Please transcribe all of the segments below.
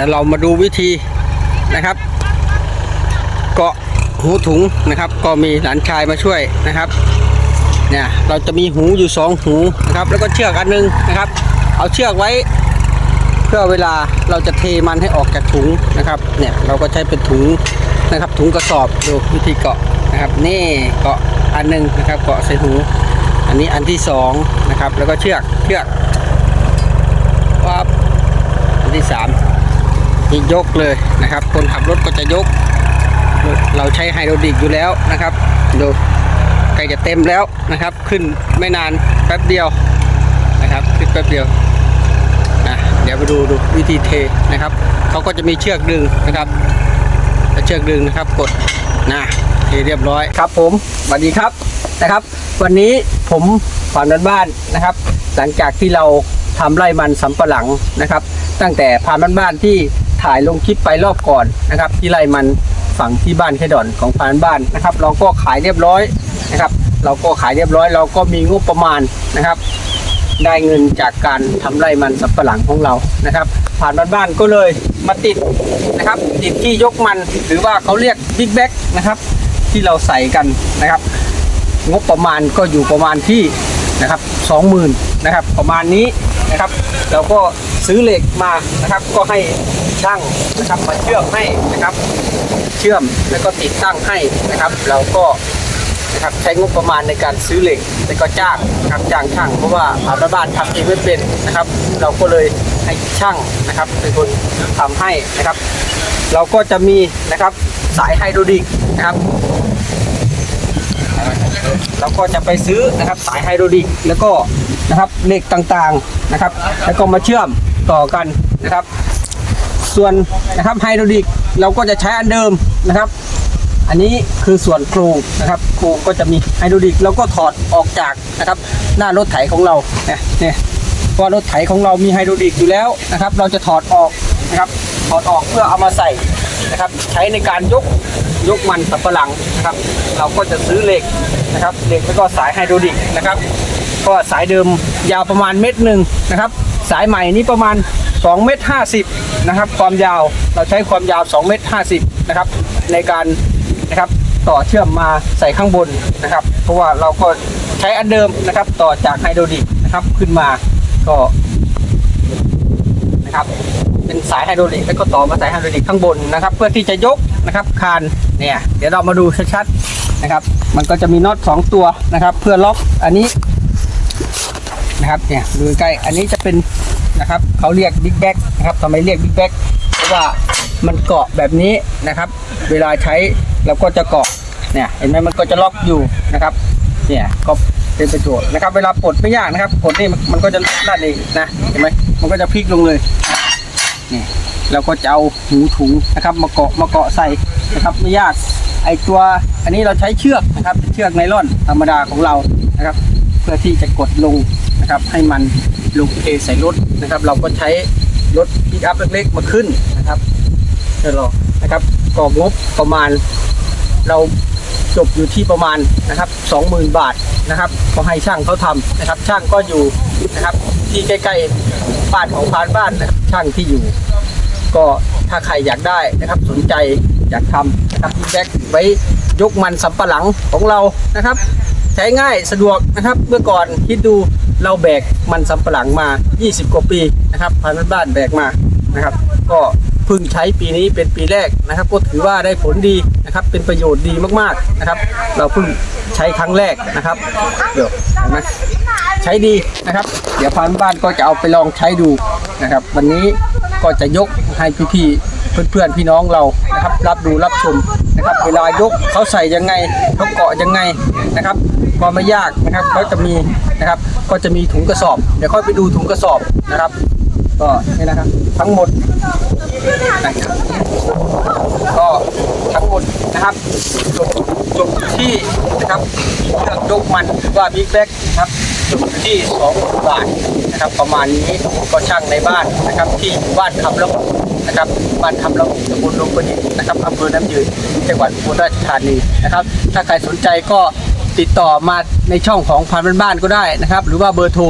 ดี๋ยวเรามาดูวิธีนะครับ เกาะหูถุงนะครับ ก็มีหลานชายมาช่วยนะครับเนี่ยเราจะมีหูอยู่สองหูนะครับ แล้วก็เชือกอันหนึงนะครับ เอาเชือกไว้ เพื่อเวลาเราจะเทมันให้ออกจากถุงนะครับเนี่ยเราก็ใช้เป็นถุงนะครับ ถุงกระสอบดูวิธีเกาะนะครับ นี่เกาะอันหนึงนะครับเกาะใส่หูอันนี้อันที่สองนะครับแล้วก็เชือกเชือกปั๊บอันที่สาม นี่ยกเลยนะครับ คนขับรถก็จะยก เราใช้ไฮโดรลิกอยู่แล้วนะครับดูใกล้จะเต็มแล้วนะครับ ขึ้นไม่นานแป๊บเดียวนะครับขึ้นแป๊บเดียวนะเดี๋ยวไปดูดูวิธีเทนะครับเขาก็จะมีเชือกดึงนะครับแล้วเชือกดึงนะครับกดนะเทเรียบร้อยครับ ผมสวัสดีครับนะครับ วันนี้ผมผ่านบ้านบ้านๆนะครับ หลังจากที่เราทำไร่มันสำปะหลังนะครับ ตั้งแต่ผ่านบ้านบ้านๆที่ ถ่ายลงคลิปไปรอบก่อนนะครับ ที่ไร่มันฝั่งที่บ้านแค่ดอนของผ่านบ้านนะครับ เราก็ขายเรียบร้อยนะครับ เราก็ขายเรียบร้อย เราก็มีงบประมาณนะครับ ได้เงินจากการทำไร่มันสับปะหลังของเรานะครับ ผ่านบ้านๆก็เลยมาติดนะครับ ติดที่ยกมันหรือว่าเขาเรียกบิ๊กแบ็กนะครับ ที่เราใส่กันนะครับ งบประมาณก็อยู่ประมาณที่นะครับสองหมื่นนะครับประมาณนี้นะครับ เราก็ซื้อเหล็กมานะครับ ก็ให้ ช่างนะครับมาเชื่อมให้นะครับ เชื่อมแล้วก็ติดตั้งให้นะครับ เราก็นะครับใช้งบประมาณในการซื้อเหล็กแล้วก็จ้างนะครับจ้างช่างเพราะว่าอาบ้านทำเองไม่เป็นนะครับ เราก็เลยให้ช่างนะครับเป็นคนทำให้นะครับ เราก็จะมีนะครับสายไฮโดรลิกนะครับ เราก็จะไปซื้อนะครับสายไฮโดรลิกแล้วก็นะครับเหล็กต่างๆนะครับ แล้วก็มาเชื่อมต่อกันนะครับ ส่วนนะครับไฮดรลิกเราก็จะใช้อันเดิมนะครับ อันนี้คือส่วนโครงนะครับโครงก็จะมีไฮดรลิกแล้วก็ถอดออกจากนะครับหน้ารถไถของเราเนี่ยเนี่ยเพราะว่ารถไถของเรามีไฮดรลิกอยู่แล้วนะครับ เราจะถอดออกนะครับถอดออกเพื่อเอามาใส่นะครับ ใช้ในการยกยกมันสับปะหลังนะครับ เราก็จะซื้อเหล็กนะครับเหล็กแล้วก็สายไฮดรลิกนะครับ ก็สายเดิมยาวประมาณเม็ดหนึ่งนะครับ สายใหม่นี้ประมาณ2เมตร50นะครับ ความยาวเราใช้ความยาว2เมตร50นะครับ ในการนะครับต่อเชื่อมมาใส่ข้างบนนะครับ เพราะว่าเราก็ใช้อันเดิมนะครับ ต่อจากไฮโดรลิกนะครับขึ้นมาก็นะครับเป็นสายไฮโดรลิกแล้วก็ต่อมาสายไฮโดรลิกข้างบนนะครับ เพื่อที่จะยกนะครับคานเนี่ยเดี๋ยวเรามาดูชัดๆนะครับ มันก็จะมีน็อตสองตัวนะครับ เพื่อล็อกอันนี้ นะครับเนี่ยดูใกล้อันนี้จะเป็นนะครับเขาเรียกบิ๊กแบ็กนะครับทำไมเรียกบิ๊กแบ็กเพราะว่ามันเกาะแบบนี้นะครับ เวลาใช้เราก็จะเกาะเนี่ยเห็นไหมมันก็จะล็อกอยู่นะครับเนี่ยก็เป็นประโยชน์นะครับ เวลาปลดไม่ยากนะครับปลดนี่มันก็จะด้านเองนะเห็นไหมมันก็จะพลิกลงเลยนี่เราก็จะเอาหูถุงนะครับ มาเกาะมาเกาะใส่นะครับไม่ยากไอตัวอันนี้เราใช้เชือกนะครับเชือกไนล่อนธรรมดาของเรานะครับ เพื่อที่จะกดลง นะครับให้มันลงเทใส่รถนะครับ เราก็ใช้รถปิกอัพเล็กๆมาขึ้นนะครับเดี๋ยวรอนะครับก็งบประมาณ เราจบอยู่ที่ประมาณนะครับ20,000 บาทนะครับก็ให้ช่างเขาทำนะครับ ช่างก็อยู่นะครับที่ใกล้ๆบ้านของพานบ้านนะครับช่างที่อยู่ ก็ถ้าใครอยากได้นะครับสนใจอยากทำนะครับพี่แบ็กไว้ยกมันสำปะหลังของเรานะครับ ใช้ง่ายสะดวกนะครับ เมื่อก่อนคิดดูเราแบกมันสำปะหลังมา 20 กว่าปีนะครับพันบ้านแบกมานะครับ ก็เพิ่งใช้ปีนี้เป็นปีแรกนะครับ ก็ถือว่าได้ผลดีนะครับ เป็นประโยชน์ดีมากๆนะครับ เราเพิ่งใช้ครั้งแรกนะครับเดี๋ยวเห็นไหมใช้ดีนะครับ เดี๋ยวพานบ้านก็จะเอาไปลองใช้ดูนะครับ วันนี้ก็จะยกให้พี่ๆเพื่อนๆพี่น้องเรานะครับ รับดูรับชมนะครับ เวลายกเขาใส่ยังไงเขาเกาะยังไงนะครับ ก็ไม่ยากนะครับเขาจะมีนะครับ ก็จะมีถุงกระสอบ เดี๋ยวค่อยไปดูถุงกระสอบนะครับ ก็นี่นะครับ ทั้งหมดนะครับก็ทั้งหมดนะครับจบจบที่นะครับเครื่องยกมันหรือว่าบิ๊กแบ็กนะครับจบที่2บาทนะครับ ประมาณนี้ก็ช่างในบ้านนะครับ ที่บ้านคำละนะครับบ้านคำละตำบลลงประดิษฐ์นะครับอำเภอน้ำยืนจังหวัดอุบลราชธานีนะครับ ถ้าใครสนใจก็ ติดต่อมาในช่องของพันบ้านๆก็ได้นะครับ หรือว่าเบอร์โทร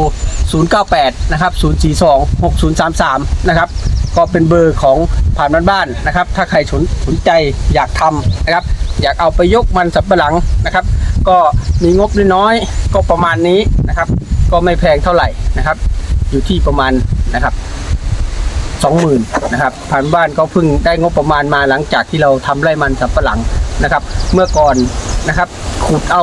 098 นะครับ 042 6033 นะครับ ก็เป็นเบอร์ของผ่านบ้านๆนะครับ ถ้าใครสนสนใจอยากทำนะครับ อยากเอาไปยกมันสับปะหลังนะครับ ก็มีงบน้อยๆก็ประมาณนี้นะครับ ก็ไม่แพงเท่าไหร่นะครับ อยู่ที่ประมาณนะครับสองหมื่นนะครับผ่านบ้านก็เพิ่งได้งบประมาณมาหลังจากที่เราทำไร่มันสับปะหลังนะครับ เมื่อก่อนนะครับขุดเอา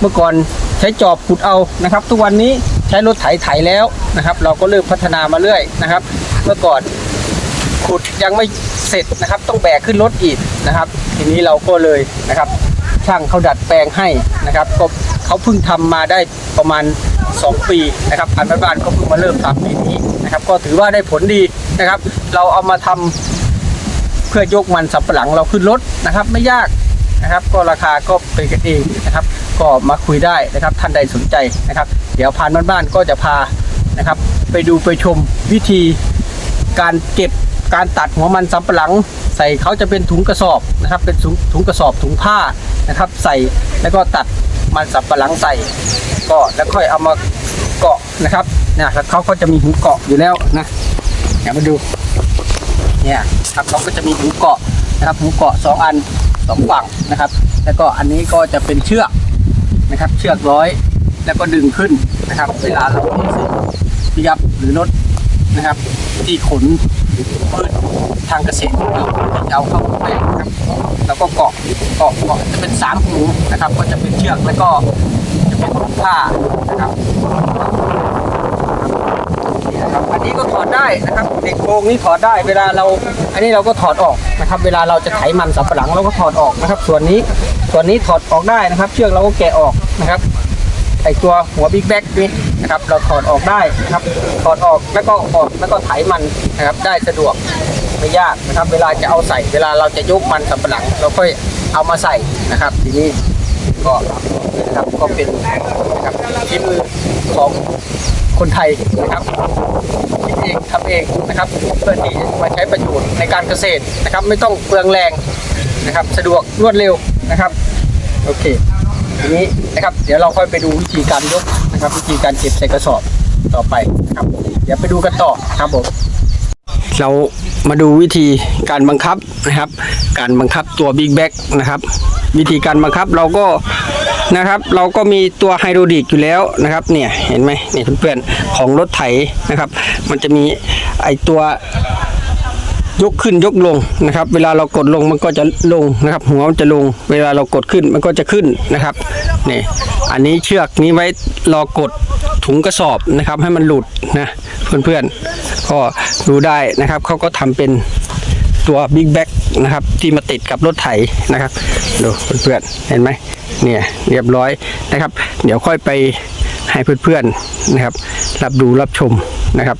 เมื่อก่อนใช้จอบขุดเอานะครับ ทุกวันนี้ใช้รถไถไถแล้วนะครับ เราก็เริ่มพัฒนามาเรื่อยนะครับ เมื่อก่อนขุดยังไม่เสร็จนะครับ ต้องแบกขึ้นรถอีกนะครับ ทีนี้เราก็เลยนะครับ ช่างเขาดัดแปลงให้นะครับก็เขาเพิ่งทำมาได้ประมาณ 2 ปีนะครับพันบ้านก็เพิ่งมาเริ่มทำปีนี้นะครับ ก็ถือว่าได้ผลดีนะครับ เราเอามาทำเพื่อยกมันสับปะหลังเราขึ้นรถนะครับ ไม่ยากนะครับ ก็ราคาก็เป็นกันเองนะครับ ก็มาคุยได้นะครับ ท่านใดสนใจนะครับ เดี๋ยวพานบ้านๆก็จะพานะครับ ไปดูไปชมวิธีการเก็บการตัดหัวมันสำปะหลัง ใส่เขาจะเป็นถุงกระสอบนะครับ เป็นถุงถุงกระสอบถุงผ้านะครับ ใส่แล้วก็ตัดมันสำปะหลังใส่ ก็แล้วค่อยเอามาเกาะนะครับเนี่ยแล้วเขาก็จะมีหูเกาะอยู่แล้วนะเดี๋ยวมาดูเนี่ยครับเขาก็จะมีหูเกาะนะครับหูเกาะสองอันสองฝั่งนะครับ แล้วก็อันนี้ก็จะเป็นเชือก นะครับ เชือกร้อยแล้วก็ดึงขึ้นนะครับ เวลาเราซื้อปิยับหรือรถนะครับ ที่ขนพืชทางเกษตรของเราจะเอาเข้าแปลงนะครับแล้วก็เกาะเกาะเกาะจะเป็นสามหูนะครับ ก็จะเป็นเชือกแล้วก็จะเป็นผ้านะครับนะครับอันนี้ก็ถอดได้นะครับเด็กโกงนี่ถอดได้เวลาเรา อันนี้เราก็ถอดออกนะครับ เวลาเราจะไถมันสับปะหลังเราก็ถอดออกนะครับ ส่วนนี้ ส่วนนี้ถอดออกได้นะครับ เชือกเราก็แกะออกนะครับไอตัวหัวบิ๊กแบ็กนี่นะครับเราถอดออกได้นะครับถอดออกแล้วก็ออกแล้วก็ไถมันนะครับได้สะดวกไม่ยากนะครับ เวลาจะเอาใส่เวลาเราจะยกมันสำปะหลัง เราค่อยเอามาใส่นะครับ ทีนี้ก็นะครับก็เป็นนะครับที่มือของคนไทยนะครับคิดเองทำเองนะครับเพื่อที่มาใช้ประโยชน์ในการเกษตรนะครับ ไม่ต้องเปลืองแรงนะครับ สะดวกรวดเร็ว นะครับ โอเค ทีนี้นะครับ เดี๋ยวเราค่อยไปดูวิธีการยกนะครับ วิธีการเก็บใส่กระสอบต่อไปนะครับเดี๋ยวไปดูกันต่อครับผมเรามาดูวิธีการบังคับนะครับ การบังคับตัว Big b a g นะครับ วิธีการบังคับเราก็นะครับ เราก็มีตัวไฮดรอลิกอยู่แล้วนะครับ เนี่ยเห็นไหมเนี่ยเพื่อนๆของรถไถนะครับ มันจะมีไอตัว ยกขึ้นยกลงนะครับ เวลาเรากดลงมันก็จะลงนะครับ หัวมันจะลง เวลาเรากดขึ้นมันก็จะขึ้นนะครับนี่อันนี้เชือกนี้ไว้รอกดถุงกระสอบนะครับ ให้มันหลุดนะเพื่อนๆก็ดูได้นะครับเขาก็ทำเป็นตัวบิ๊กแบ็กนะครับที่มาติดกับรถไถนะครับดูเพื่อนๆเห็นไหมเนี่ยเรียบร้อยนะครับ เดี๋ยวค่อยไปให้เพื่อนๆนะครับ รับดูรับชมนะครับ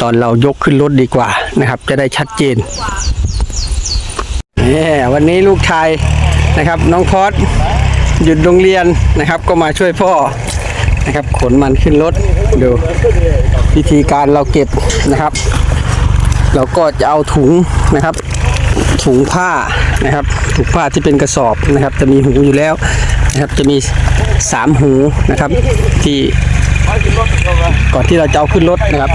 ตอนเรายกขึ้นรถดีกว่านะครับ จะได้ชัดเจนนี่วันนี้ลูกชายนะครับ น้องพอดหยุดโรงเรียนนะครับ ก็มาช่วยพ่อนะครับขนมันขึ้นรถดูวิธีการเราเก็บนะครับ เราก็จะเอาถุงนะครับ ถุงผ้านะครับถุงผ้าที่เป็นกระสอบนะครับ จะมีหูอยู่แล้วนะครับจะมีสามหูนะครับที่ก่อนที่เราจะเอาขึ้นรถนะครับ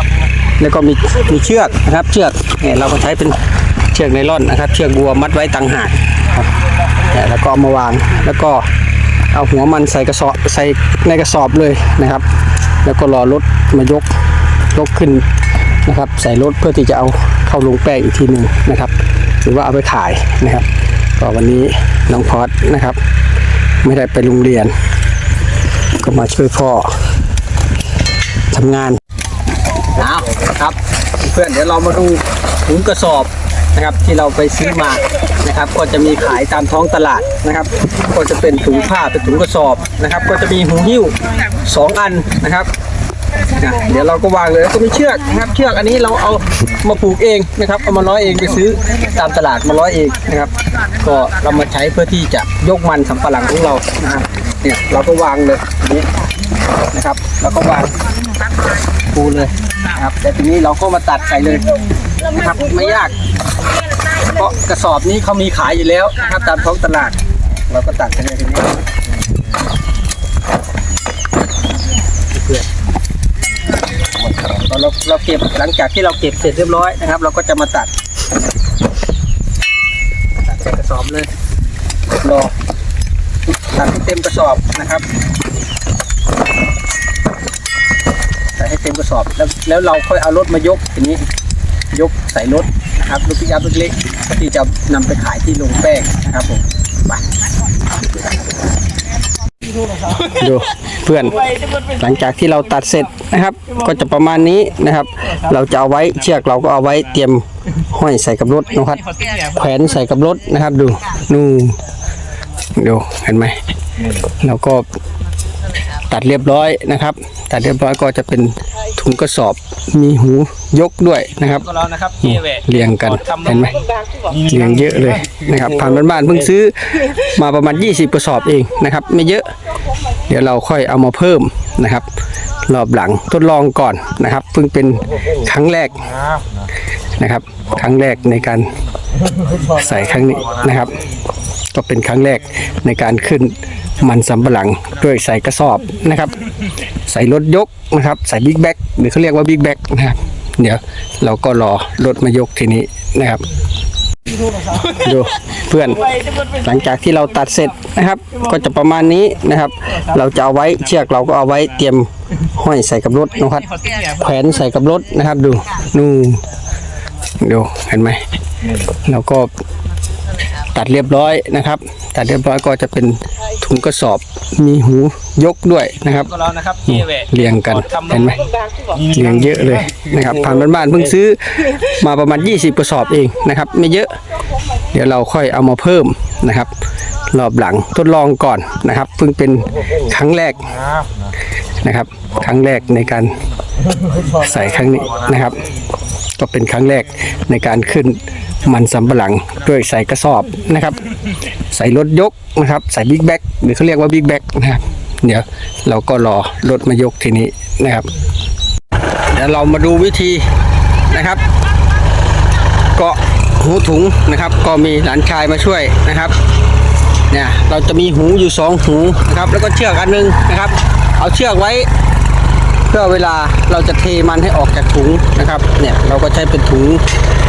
แล้วก็มีมีเชือกนะครับ เชือกเนี่ยเราก็ใช้เป็นเชือกไนล่อนนะครับ เชือกบัวมัดไว้ต่างหากครับเนี่ยแล้วก็เอามาวางแล้วก็เอาหัวมันใส่กระสอบใส่ในกระสอบเลยนะครับ แล้วก็รอรถมายกยกขึ้นนะครับ ใส่รถเพื่อที่จะเอาเข้าลงแป้งอีกทีหนึ่งนะครับ หรือว่าเอาไปขายนะครับก็วันนี้น้องพอดนะครับ ไม่ได้ไปโรงเรียน ก็มาช่วยพ่อทำงาน เอาครับ เพื่อนเดี๋ยวเรามาดูถุงกระสอบนะครับที่เราไปซื้อมานะครับ ก็จะมีขายตามท้องตลาดนะครับ ก็จะเป็นถุงผ้าเป็นถุงกระสอบนะครับ ก็จะมีหูหิ้วสองอันนะครับนะเดี๋ยวเราก็วางเลยแล้วก็มีเชือกนะครับเชือกอันนี้เราเอามาผูกเองนะครับเอามาร้อยเองไปซื้อตามตลาดมาร้อยเองนะครับ ก็เรามาใช้เพื่อที่จะยกมันสำปะหลังของเรานะครับเนี่ยเราก็วางเลยนี้นะครับ แล้วก็วางปูเลย นะครับ แต่ทีนี้เราก็มาตัดใส่เลยนะครับไม่ยาก เพราะกระสอบนี้เขามีขายอยู่แล้วนะครับตามท้องตลาด เราก็ตัดไปเลยทีนี้เพื่อนตอนเราเราเก็บหลังจากที่เราเก็บเสร็จเรียบร้อยนะครับ เราก็จะมาตัดตัดใส่กระสอบเลยรอตัดให้เต็มกระสอบนะครับ ใส่ให้เต็มกระสอบ แล้วแล้วเราค่อยเอารถมายกทีนี้ ยกใส่รถนะครับรถปิกอัพเล็กๆที่จะนำไปขายที่โรงแป้งนะครับผมไปดูเพื่อนหลังจากที่เราตัดเสร็จนะครับ ก็จะประมาณนี้นะครับ เราจะเอาไว้เชือกเราก็เอาไว้เตรียมห้อยใส่กับรถนะครับแขวนใส่กับรถนะครับ ดูนู่นดูเห็นไหมเราก็ ตัดเรียบร้อยนะครับ ตัดเรียบร้อยก็จะเป็นถุงกระสอบมีหูยกด้วยนะครับก็แล้วนะครับนี่เรียงกันเห็นไหมเรียงเยอะเลยนะครับผ่านบ้านๆเพิ่งซื้อมาประมาณ 20 กระสอบเองนะครับ ไม่เยอะ เดี๋ยวเราค่อยเอามาเพิ่มนะครับ รอบหลังทดลองก่อนนะครับ เพิ่งเป็นครั้งแรกนะครับ ครั้งแรกในการใส่ครั้งนี้นะครับ ก็เป็นครั้งแรกในการขึ้นมันสำปะหลังด้วยใส่กระสอบนะครับ ใส่รถยกนะครับ ใส่บิ๊กแบ็กหรือเขาเรียกว่าบิ๊กแบ็กนะครับเดี๋ยวเราก็รอรถมายกทีนี้นะครับดูเพื่อนหลังจากที่เราตัดเสร็จนะครับ ก็จะประมาณนี้นะครับ เราจะเอาไว้เชือกเราก็เอาไว้เตรียมห้อยใส่กับรถนะครับแขวนใส่กับรถนะครับ ดูนู่นดูเห็นไหมเราก็ ตัดเรียบร้อยนะครับ ตัดเรียบร้อยก็จะเป็นถุงกระสอบมีหูยกด้วยนะครับก็แล้วนะครับนี่เรียงกันเห็นไหมเรียงเยอะเลยนะครับผ่านบ้านๆเพิ่งซื้อมาประมาณ 20 กระสอบเองนะครับ ไม่เยอะ เดี๋ยวเราค่อยเอามาเพิ่มนะครับ รอบหลังทดลองก่อนนะครับ เพิ่งเป็นครั้งแรกนะครับ ครั้งแรกในการใส่ครั้งนี้นะครับ ก็เป็นครั้งแรกในการขึ้น มันสำปะหลังด้วยใส่กระสอบนะครับ ใส่รถยกนะครับ ใส่บิ๊กแบ็กหรือเขาเรียกว่าบิ๊กแบ็กนะครับ เดี๋ยวเราก็รอรถมายกทีนี้นะครับ เดี๋ยวเรามาดูวิธีนะครับ เกาะหูถุงนะครับ ก็มีหลานชายมาช่วยนะครับเนี่ยเราจะมีหูอยู่สองหูนะครับ แล้วก็เชือกอันหนึงนะครับ เอาเชือกไว้เพื่อเวลาเราจะเทมันให้ออกจากถุงนะครับ เนี่ยเราก็ใช้เป็นถุง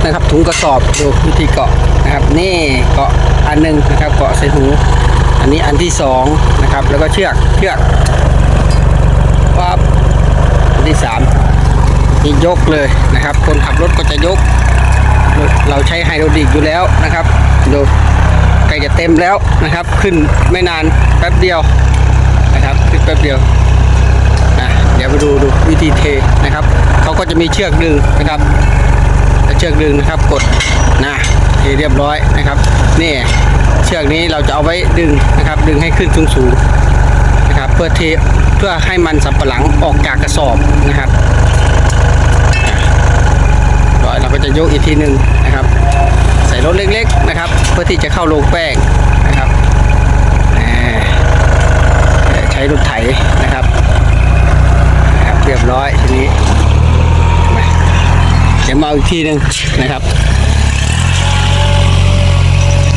นะครับถุงกระสอบดูวิธีเกาะนะครับนี่เกาะอันหนึงนะครับเกาะใส่ถุงอันนี้อันที่สองนะครับแล้วก็เชือกเชือกปั๊บอันที่สามนี่ยกเลยนะครับ คนขับรถก็จะยก เราใช้ไฮโดรลิกอยู่แล้วนะครับดูใกล้จะเต็มแล้วนะครับ ขึ้นไม่นานแป๊บเดียวนะครับขึ้นแป๊บเดียวอะเดี๋ยวไปดูดูวิธีเทนะครับเขาก็จะมีเชือกดึงนะครับ เชือกดึงนะครับกดนะเรียบร้อยนะครับนี่เชือกนี้เราจะเอาไว้ดึงนะครับ ดึงให้ขึ้นสูงสูงนะครับ เพื่อเทเพื่อให้มันสับปะหลังออกจากกระสอบนะครับร้อยเราก็จะยกอีกทีหนึ่งนะครับ ใส่รถเล็กๆนะครับ เพื่อที่จะเข้าโรงแป้งนะครับใช้รถไถนะครับนะครับเรียบร้อยทีนี้ ดี๋ยวมาอีกทีหนึ่งนะครับ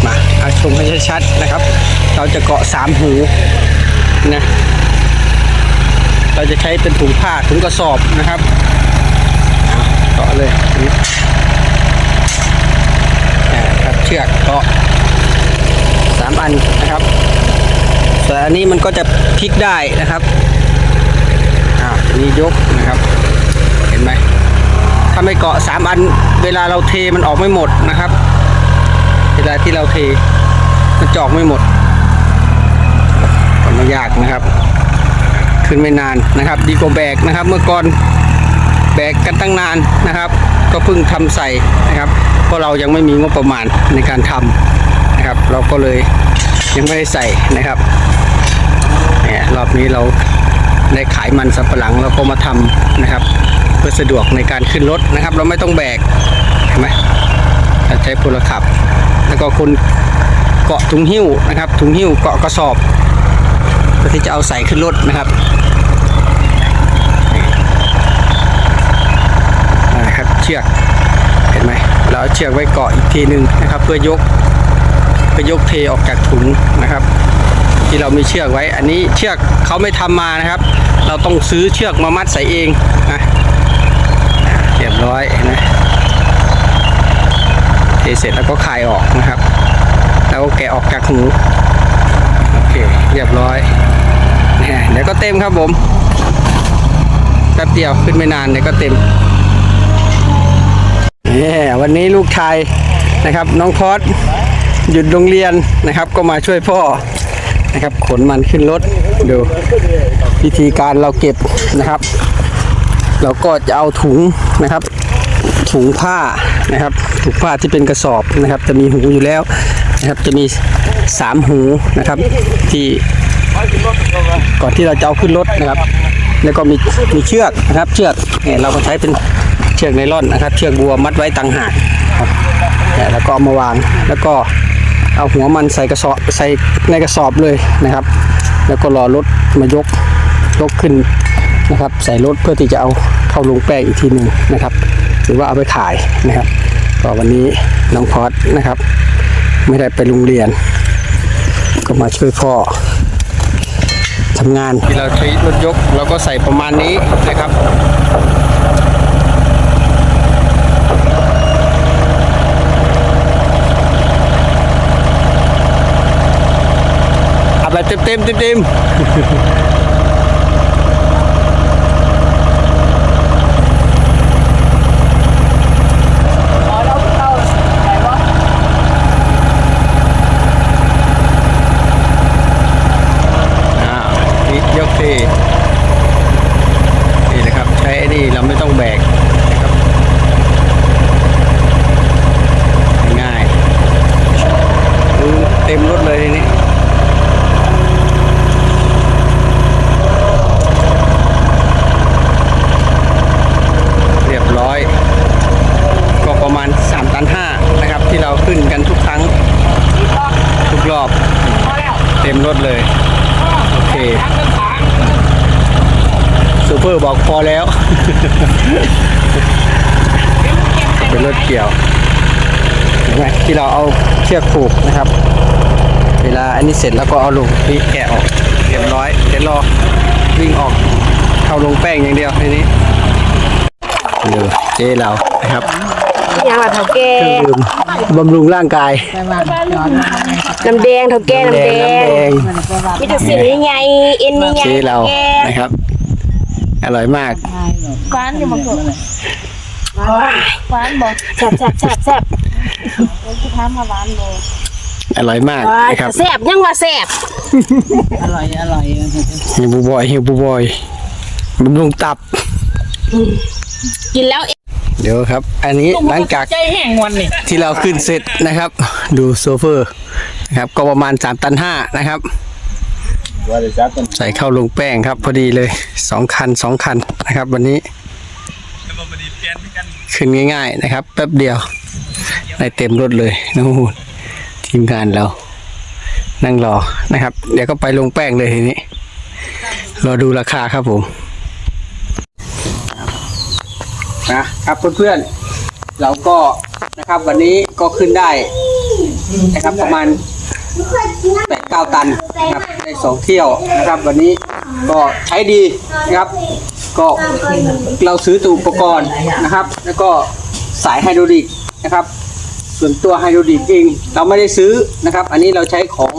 มาเอาชมให้ชัดๆนะครับ เราจะเกาะสามหูนะเราจะใช้เป็นถุงผ้าถุงกระสอบนะครับเกาะเลยนี่ครับเชือกเกาะสามอันนะครับส่วนอันนี้มันก็จะพลิกได้นะครับอ่านี่ยกนะครับ เห็นไหม ถ้าไม่เกาะสามอันเวลาเราเทมันออกไม่หมดนะครับ เวลาที่เราเทมันจอกไม่หมดก็ไม่ยากนะครับ ขึ้นไม่นานนะครับ ดีกว่าแบกนะครับ เมื่อก่อนแบกกันตั้งนานนะครับ ก็เพิ่งทำใส่นะครับ เพราะเรายังไม่มีงบประมาณในการทำนะครับ เราก็เลยยังไม่ได้ใส่นะครับเนี่ยรอบนี้เราได้ขายมันสับปะหลังเราก็มาทำนะครับ พื่อสะดวกในการขึ้นรถนะครับ เราไม่ต้องแบกเห็นไหมใช้พลขับ แล้วก็คนเกาะถุงหิ้วนะครับ ถุงหิ้วเกาะกระสอบเพื่อที่จะเอาใส่ขึ้นรถนะครับนะครับเชือกเห็นไหมเราเอาเชือกไว้เกาะอีกทีหนึ่งนะครับ เพื่อยกเพื่อยกเทออกจากถุงนะครับ ที่เรามีเชือกไว้ อันนี้เชือกเขาไม่ทำมานะครับ เราต้องซื้อเชือกมามัดใส่เองนะ รียบร้อยนะเทเสร็จแล้วก็คายออกนะครับ แล้วแกะออกจากหูโอเคเรียบร้อยแหม่เดี๋ยวก็เต็มครับผมแป๊บเดียวขึ้นไม่นานเดี๋ยวก็เต็มเนี่ยวันนี้ลูกชายนะครับ น้องพอดหยุดโรงเรียนนะครับ ก็มาช่วยพ่อนะครับ ขนมันขึ้นรถดูวิธีการเราเก็บนะครับ เราก็จะเอาถุงนะครับ ถุงผ้านะครับ ถุงผ้าที่เป็นกระสอบนะครับ จะมีหูอยู่แล้วนะครับ จะมีสามหูนะครับ ที่ก่อนที่เราจะเอาขึ้นรถนะครับ แล้วก็มีมีเชือกนะครับ เชือกเนี่ยเราก็ใช้เป็นเชือกไนล่อนนะครับ เชือกบัวมัดไว้ต่างหากเนี่ยแล้วก็มาวางแล้วก็เอาหัวมันใส่กระสอบใส่ในกระสอบเลยนะครับ แล้วก็รอรถมายกยกขึ้น นะครับ ใส่รถเพื่อที่จะเอาเข้าลงแป้งอีกทีหนึ่งนะครับ หรือว่าเอาไปขายนะครับก็วันนี้น้องพอดนะครับ ไม่ได้ไปโรงเรียน ก็มาช่วยพ่อทำงานที่เราใช้รถยกเราก็ใส่ประมาณนี้นะครับอาแบบเต็มเต็มเต็มเต็มอ่านี่ยกทีนี่นะครับ ใช้ไอ้นี่เราไม่ต้องแบกนะครับง่ายดูเต็มรถเลยทีนี้ เรียบร้อย ก็ประมาณ3ตัน5นะครับ ที่เราขึ้นกันทุกครั้ง ทุกรอบ เต็มรถเลย โอเคซูเปอร์บอกพอแล้ว เป็นรถเกี่ยวเห็นไหม ที่เราเอาเชือกผูกนะครับ เวลาอันนี้เสร็จแล้วก็เอาลงนี่แกะออกเรียบร้อยเดี๋ยวรอวิ่งออกเข้าลงแป้งอย่างเดียวทีนี้ดูเจ๊เรานะครับยังละเท่าแก่เครื่องดื่มบำรุงร่างกายน้ำแดงเท่าแก่น้ำแดงน้ำแดงมีแต่สิ่งใหญ่ๆเอ็นใหญ่เจ๊เราแก่นะครับ อร่อยมาก ฟ้านอยู่บางคนฟ้านบอกแซ่บแซ่บแซ่บ แซ่บที่ท้ามาบ้านเลยอร่อยมากนะครับแซ่บยังว่าแซ่บอร่อยอร่อยเฮียบูบอยเฮียบูบอยบำรุงตับ กินแล้ว เดี๋ยวครับ อันนี้หลังจากใจแห้งวันนี่ที่เราขึ้นเสร็จนะครับ ดูโซเฟอร์นะครับ ก็ประมาณ 3 ตัน 5 นะครับ ใส่เข้าลงแป้งครับ พอดีเลยสองคันสองคันนะครับ วันนี้ ขึ้นง่าย ๆ นะครับ แป๊บเดียว ได้เต็มรถเลยนู่นทีมงานเรา นั่งรอนะครับ เดี๋ยวก็ไปลงแป้งเลยทีนี้ รอดูราคาครับผมนะครับเพื่อนๆเราก็นะครับวันนี้ก็ขึ้นได้นะครับประมาณแปดเก้าตันนะครับได้สองเที่ยวนะครับ วันนี้ก็ใช้ดีนะครับ ก็เราซื้อตัวอุปกรณ์นะครับ แล้วก็สายไฮดรอลิกนะครับ ส่วนตัวไฮโดรอลิกเองเราไม่ได้ซื้อนะครับ อันนี้เราใช้ของ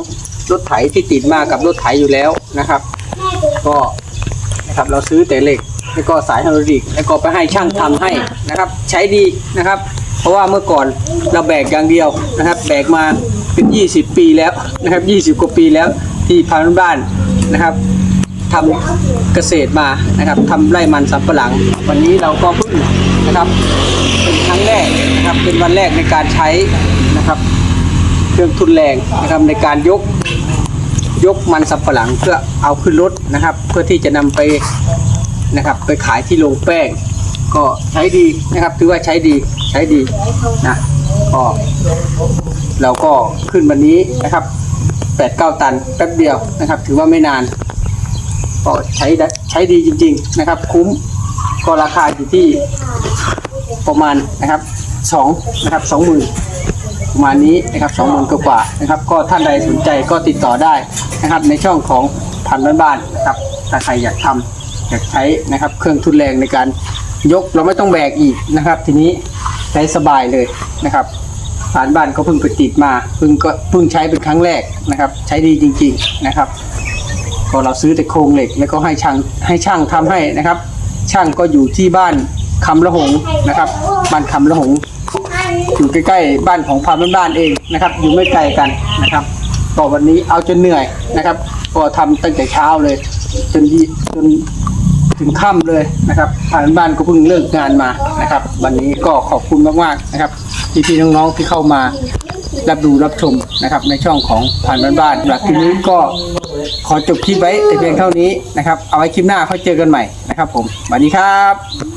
รถไถที่ติดมากับรถไถอยู่แล้วนะครับ ก็นะครับเราซื้อแต่เหล็กแล้วก็สายไฮโดรอลิกแล้วก็ไปให้ช่างทำให้นะครับ ใช้ดีนะครับ เพราะว่าเมื่อก่อนเราแบกอย่างเดียวนะครับ แบกมาเป็น 20 ปีแล้วนะครับ 20 กว่าปีแล้วที่พานบ้านนะครับทำเกษตรมานะครับทำไร่มันสำปะหลัง วันนี้เราก็เพิ่ง นะครับ เป็นครั้งแรกนะครับเป็นวันแรกในการใช้นะครับ เครื่องทุนแรงนะครับในการยกยกมันสับปะหลังเพื่อเอาขึ้นรถนะครับ เพื่อที่จะนำไปนะครับ ไปขายที่โรงแป้ง ก็ใช้ดีนะครับถือว่าใช้ดีใช้ดีนะก็เราก็ขึ้นวันนี้นะครับแปดเก้าตันแป๊บเดียวนะครับ ถือว่าไม่นาน ก็ใช้ได้ใช้ดีจริง ๆ นะครับ คุ้ม ก็ราคาอยู่ที่ประมาณนะครับสองนะครับสองหมื่นประมาณนี้นะครับสองหมื่นกว่านะครับ ก็ท่านใดสนใจก็ติดต่อได้นะครับในช่องของพันบ้านๆนะครับถ้าใครอยากทำอยากใช้นะครับ เครื่องทุนแรงในการยกเราไม่ต้องแบกอีกนะครับ ทีนี้ใช้สบายเลยนะครับผ่านบ้านก็เพิ่งไปติดมาเพิ่งก็เพิ่งใช้เป็นครั้งแรกนะครับ ใช้ดีจริง ๆนะครับ ก็เราซื้อแต่โครงเหล็กแล้วก็ให้ช่างให้ช่างทำให้นะครับ ช่างก็อยู่ที่บ้านคำละหงนะครับ บ้านคำละหง อยู่ใกล้ๆบ้านของพาบ้านเองนะครับ อยู่ไม่ไกลกันนะครับก็วันนี้เอาจนเหนื่อยนะครับ ก็ทำตั้งแต่เช้าเลย จนยีจนถึงค่ำเลยนะครับพานบ้านก็เพิ่งเลิกงานมานะครับ วันนี้ก็ขอบคุณมากๆนะครับพี่ๆน้องๆที่เข้ามารับดูรับชมนะครับในช่องของผ่านบ้านๆหลักที่นี้ก็ ขอจบคลิปไว้แต่เพียงเท่านี้นะครับ เอาไว้คลิปหน้าค่อยเจอกันใหม่นะครับผมสวัสดีครับ